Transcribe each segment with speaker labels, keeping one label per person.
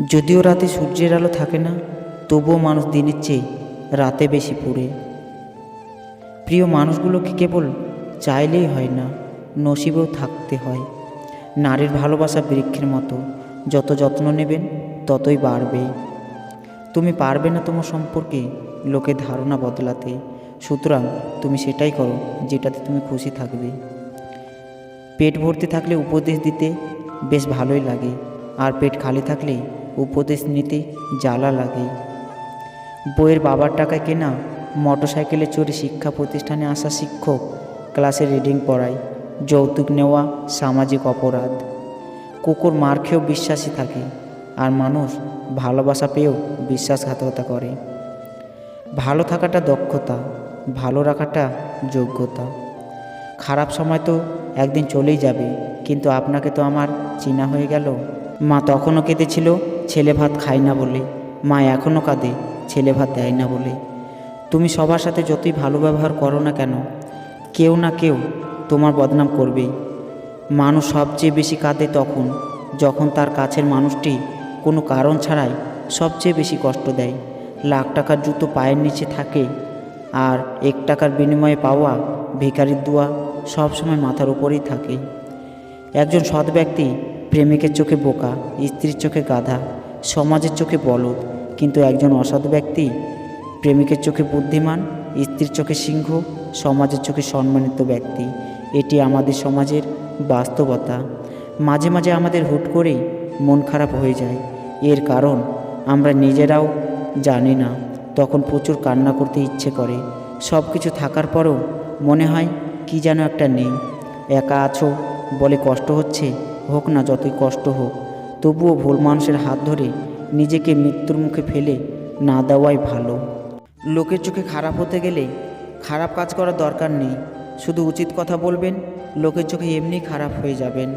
Speaker 1: যদিও রাতে সূর্যের আলো থাকে না, তবুও মানুষ দিনের চেয়ে রাতে বেশি পুড়ে। প্রিয় মানুষগুলোকে কেবল চাইলেই হয় না, নসিবেও থাকতে হয়। নারীর ভালোবাসা বৃক্ষের মতো, যত যত্ন নেবেন ততই বাড়বে। তুমি পারবে না তোমার সম্পর্কে লোকের ধারণা বদলাতে, সুতরাং তুমি সেটাই করো যেটাতে তুমি খুশি থাকবে। পেট ভর্তি থাকলে উপদেশ দিতে বেশ ভালোই লাগে, আর পেট খালি থাকলে উপদেশ নিতে জ্বালা লাগে। বইয়ের বাবার টাকায় কেনা, মোটরসাইকেলে চড়ে শিক্ষা প্রতিষ্ঠানে আসা শিক্ষক ক্লাসে রিডিং পড়ায়, যৌতুক নেওয়া সামাজিক অপরাধ। কুকুর মার খেয়েও বিশ্বাসী থাকে, আর মানুষ ভালোবাসা পেয়েও বিশ্বাসঘাতকতা করে। ভালো থাকাটা দক্ষতা, ভালো রাখাটা যোগ্যতা। খারাপ সময় তো একদিন চলেই যাবে, কিন্তু আপনাকে তো আমার চেনা হয়ে গেল। মা তখনও কেঁদেছিল ছেলে ভাত খায় না বলে। মা এখনও কাঁদে, ছেলে ভাত দেয় না বলে। তুমি সবার সাথে যতই ভালো ব্যবহার করো না কেন, কেউ না কেউ তোমার বদনাম করবেই। মানুষ সবচেয়ে বেশি কাঁদে তখন, যখন তার কাছের মানুষটি কোনো কারণ ছাড়াই সবচেয়ে বেশি কষ্ট দেয়। লাখ টাকার জুতো পায়ের নিচে থাকে আর এক টাকার বিনিময়ে পাওয়া ভিখারির দোয়া সবসময় মাথার উপরেই থাকে। একজন সৎ ব্যক্তি প্রেমিকের চোখে বোকা, স্ত্রীর চোখে গাধা সমাজের চোখে বলদ, কিন্তু একজন অসৎ ব্যক্তি, প্রেমিকের চোখে বুদ্ধিমান, স্ত্রীর চোখে সিংহ, সমাজের চোখে সম্মানিত ব্যক্তি, এটি আমাদের সমাজের বাস্তবতা। মাঝে মাঝে আমাদের হুট করেই মন খারাপ হয়ে যায়। এর কারণ আমরা নিজেরাও জানি না, তখন প্রচুর কান্না করতে ইচ্ছে করে। সব কিছু থাকার পরেও মনে হয় কি যেন একটা নেই। একা আছো বলে কষ্ট হচ্ছে, হোক না যতই কষ্ট হোক। তবুও ভুল মানুষের হাত ধরে নিজেকে মৃত্যুর মুখে ফেলে না দেওয়াই ভালো। লোকের চোখে খারাপ হতে গেলে খারাপ কাজ করার দরকার নেই। শুধু উচিত কথা বলবেন, লোকের চোখে এমনি খারাপ হয়ে যাবেন।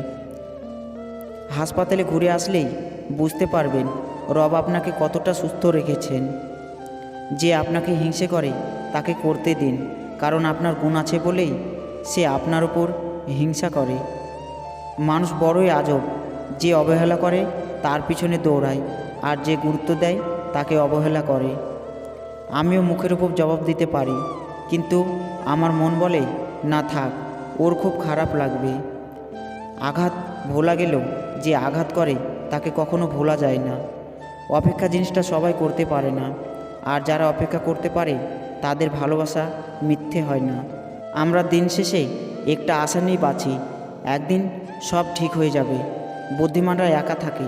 Speaker 1: হাসপাতালে ঘুরে আসলেই বুঝতে পারবেন রব আপনাকে কতটা সুস্থ রেখেছেন। যে আপনাকে হিংসে করে তাকে করতে দিন, কারণ আপনার গুণ আছে বলেই সে আপনার উপর হিংসা করে। মানুষ বড়ই আজব যে অবহেলা করে, তার পিছনে দৌড়ায়, আর যে গুরুত্ব দেয়, তাকে অবহেলা করে। আমিও মুখের উপর জবাব দিতে পারি, কিন্তু আমার মন বলে, না থাক, ওর খুব খারাপ লাগবে। আঘাত ভোলা গেলেও যে আঘাত করে, তাকে কখনো ভোলা যায় না। অপেক্ষা জিনিসটা সবাই করতে পারে না, আর যারা অপেক্ষা করতে পারে, তাদের ভালোবাসা মিথ্যে হয় না। আমরা দিন শেষে একটা আশা নিয়ে বাঁচি, একদিন সব ঠিক হয়ে যাবে। বুদ্ধিমানরা একা থাকে,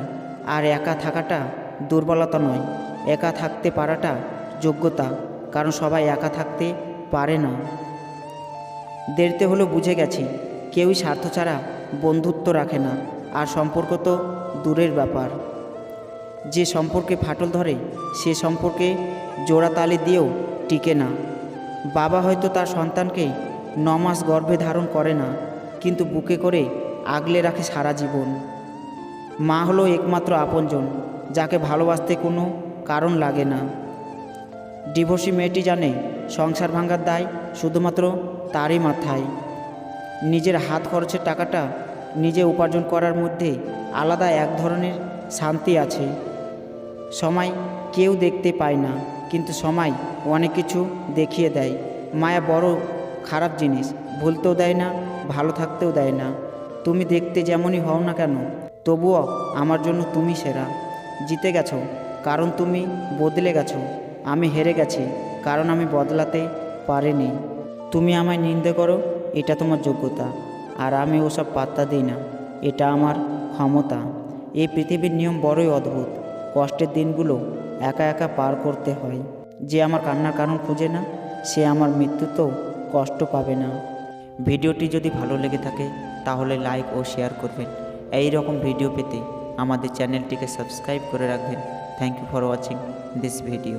Speaker 1: আর একা থাকাটা দুর্বলতা নয়। একা থাকতে পারাটা যোগ্যতা, কারণ সবাই একা থাকতে পারে না। দেরিতে হলেও বুঝে গেছি, কেউই স্বার্থ ছাড়া বন্ধুত্ব রাখে না, আর সম্পর্ক তো দূরের ব্যাপার। যে সম্পর্কে ফাটল ধরে, সে সম্পর্কে জোড়া তালি দিয়েও টিকে না। বাবা হয়তো তার সন্তানকে ন মাস গর্ভে ধারণ করে না, কিন্তু বুকে করে আগলে রাখে সারা জীবন। মা হলো একমাত্র আপনজন, যাকে ভালোবাসতে কোনো কারণ লাগে না। ডিভোর্সি মেয়েটি জানে সংসার ভাঙার দায় শুধুমাত্র তারই মাথায়। নিজের হাত খরচের টাকাটা নিজে উপার্জন করার মধ্যে আলাদা এক ধরনের শান্তি আছে। সময় কেউ দেখতে পায় না, কিন্তু সময় অনেক কিছু দেখিয়ে দেয়। মায়া বড় খারাপ জিনিস, ভুলতেও দেয় না, ভালো থাকতেও দেয় না। তুমি দেখতে যেমনই হও না কেন তবুও আমার জন্য তুমি সেরা। জিতে গেছো, কারণ তুমি বদলে গেছো। আমি হেরে গেছি, কারণ আমি বদলাতে পারিনি। তুমি আমায় নিন্দে করো, এটা তোমার যোগ্যতা। আর আমি ওসব পাত্তা দিই না, এটা আমার ক্ষমতা। এই পৃথিবীর নিয়ম বড়ই অদ্ভুত, কষ্টের দিনগুলো একা একা পার করতে হয়। যে আমার কান্নার কারণ খুঁজে না, সে আমার মৃত্যুতেও কষ্ট পাবে না। ভিডিওটি যদি ভালো লেগে থাকে, তাহলে লাইক ও শেয়ার করবেন। এই রকম ভিডিও পেতে আমাদের চ্যানেলটিকে সাবস্ক্রাইব করে রাখবেন। Thank you for watching this video